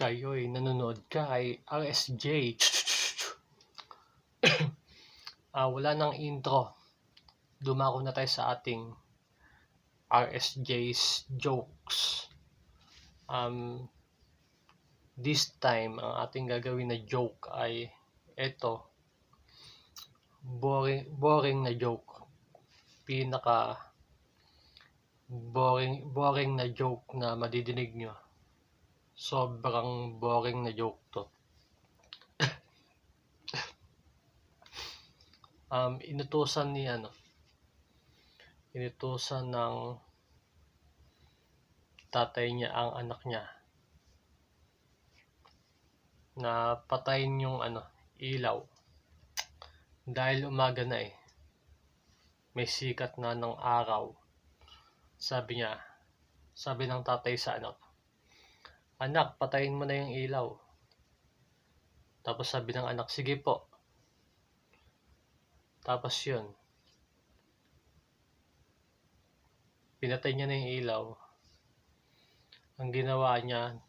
kayo'y nanonood kay RSJ. ah, wala nang intro. Dumako na tayo sa ating RSJ's jokes. Um, this time, ang ating gagawin na joke ay eto. Boring, boring na joke. Pinaka boring, boring na joke na madidinig nyo sobrang boring na joke to. um, inutusan ni ano, inutusan ng tatay niya ang anak niya na patayin yung ano, ilaw. Dahil umaga na eh. May sikat na ng araw. Sabi niya, sabi ng tatay sa anak, Anak, patayin mo na yung ilaw. Tapos sabi ng anak, sige po. Tapos yun. Pinatay niya na yung ilaw. Ang ginawa niya,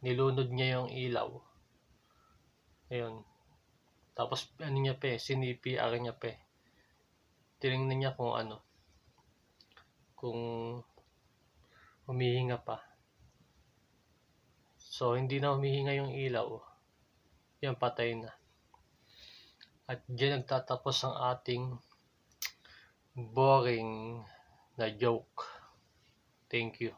nilunod niya yung ilaw. Ayun. Tapos ano niya pe, sinipi-ar niya pe. Tinignan niya kung ano. Kung humihinga pa. So, hindi na humihinga yung ilaw. Yan, patay na. At dyan nagtatapos ang ating boring na joke. Thank you.